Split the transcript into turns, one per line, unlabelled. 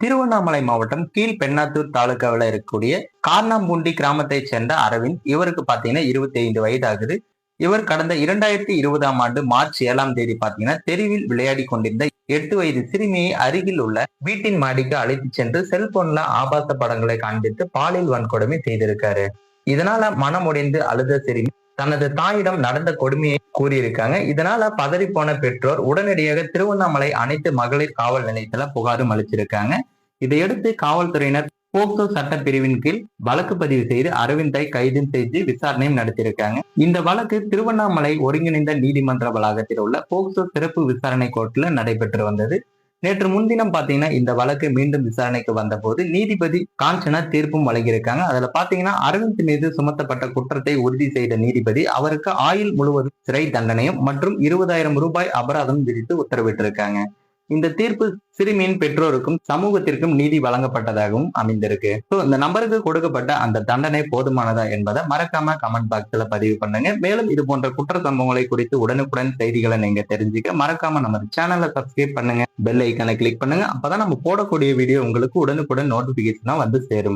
திருவண்ணாமலை மாவட்டம் கீழ் பெண்ணாத்தூர் தாலுக்காவில் இருக்கக்கூடிய கார்னாம்பூண்டி கிராமத்தைச் சேர்ந்த அரவிந்த் இவருக்கு பார்த்தீங்கன்னா இருபத்தி ஐந்து வயது ஆகுது இவர் கடந்த இரண்டாயிரத்தி இருபதாம் ஆண்டு மார்ச் ஏழாம் தேதி பாத்தீங்கன்னா தெருவில் விளையாடி கொண்டிருந்த எட்டு வயது சிறுமியை அருகில் உள்ள வீட்டின் மாடிக்கு அழைத்து சென்று செல்போன்ல ஆபாச படங்களை காண்பித்து பாலியல் வன்கொடுமை செய்திருக்காரு. இதனால மனமுடைந்து அழுத சிறுமி தனது தாயிடம் நடந்த கொடுமையை கூறியிருக்காங்க. இதனால பதறி போன பெற்றோர் உடனடியாக திருவண்ணாமலை அனைத்து மகளிர் காவல் நிலையத்துல புகாரும் அளிச்சிருக்காங்க. இதையடுத்து காவல்துறையினர் போக்சோ சட்ட பிரிவின் கீழ் வழக்கு பதிவு செய்து அரவிந்தை கைது செய்து விசாரணையும் நடத்தியிருக்காங்க. இந்த வழக்கு திருவண்ணாமலை ஒருங்கிணைந்த நீதிமன்ற வளாகத்தில் உள்ள போக்சோ சிறப்பு விசாரணை கோர்ட்ல நடைபெற்று வந்தது. நேற்று முன்தினம் பாத்தீங்கன்னா இந்த வழக்கு மீண்டும் விசாரணைக்கு வந்தபோது நீதிபதி காஞ்சனா தீர்ப்பும் வழங்கியிருக்காங்க. அதுல பாத்தீங்கன்னா அரவிந்த் மீது சுமத்தப்பட்ட குற்றத்தை உறுதி செய்த நீதிபதி அவருக்கு ஆயுள் முழுவதும் சிறை தண்டனையும் மற்றும் இருபதாயிரம் ரூபாய் அபராதம் விதித்து உத்தரவிட்டிருக்காங்க. இந்த தீர்ப்பு சிறுமியின் பெற்றோருக்கும் சமூகத்திற்கும் நீதி வழங்கப்பட்டதாகவும் அமைந்திருக்கு. ஸோ இந்த நம்பருக்கு கொடுக்கப்பட்ட அந்த தண்டனை போதுமானதா என்பதை மறக்காம கமெண்ட் பாக்ஸ்ல பதிவு பண்ணுங்க. மேலும் இது போன்ற குற்ற சம்பவங்களை குறித்து உடனுக்குடன் செய்திகளை நீங்க தெரிஞ்சுக்க மறக்காம நம்ம சேனலை சப்ஸ்கிரைப் பண்ணுங்க. பெல் ஐக்கனை கிளிக் பண்ணுங்க. அப்பதான் நம்ம போடக்கூடிய வீடியோ உங்களுக்கு உடனுக்குடன் நோட்டிபிகேஷனா வந்து சேரும்.